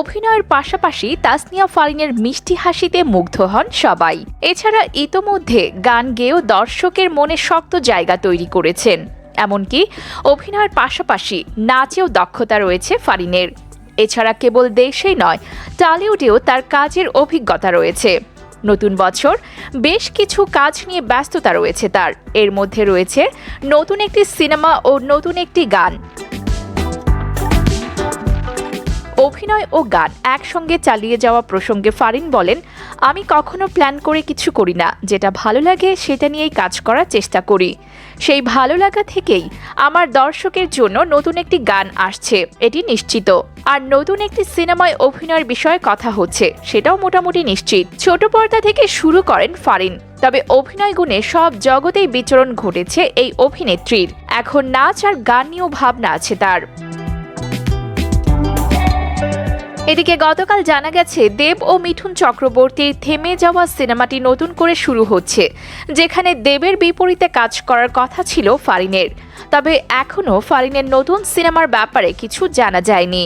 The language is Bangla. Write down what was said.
অভিনয়ের পাশাপাশি তাসনিয়া ফারিনের মিষ্টি হাসিতে মুগ্ধ হন সবাই। এছাড়া ইতোমধ্যে গান গেয়েও দর্শকের মনে শক্ত জায়গা তৈরি করেছেন। এমনকি অভিনয়ের পাশাপাশি নাচেও দক্ষতা রয়েছে ফারিনের। এছাড়া কেবল দেশেই নয়, টলিউডেও তার কাজের অভিজ্ঞতা রয়েছে। নতুন বছর বেশ কিছু কাজ নিয়ে ব্যস্ততা রয়েছে তার। এর মধ্যে রয়েছে নতুন একটি সিনেমা ও নতুন একটি গান। অভিনয় ও গান একসঙ্গে চালিয়ে যাওয়া প্রসঙ্গে ফারিন বলেন, আমি কখনো প্ল্যান করে কিছু করি না। যেটা ভালো লাগে সেটা নিয়েই কাজ করার চেষ্টা করি। সেই ভালো লাগা থেকেই আমার দর্শকের জন্য নতুন একটি গান আসছে, এটি নিশ্চিত। আর নতুন একটি সিনেমায় অভিনয়ের বিষয়ে কথা হচ্ছে, সেটাও মোটামুটি নিশ্চিত। ছোট পর্দা থেকে শুরু করেন ফারিন। তবে অভিনয় গুণে সব জগতেই বিচরণ ঘটেছে এই অভিনেত্রীর। এখন নাচ আর গান নিয়েও ভাবনা আছে তার। এদিকে গতকাল জানা গেছে, দেব ও মিঠুন চক্রবর্তীর থেমে যাওয়া সিনেমাটি নতুন করে শুরু হচ্ছে, যেখানে দেবের বিপরীতে কাজ করার কথা ছিল ফারিনের। তবে এখনও ফারিনের নতুন সিনেমার ব্যাপারে কিছু জানা যায়নি।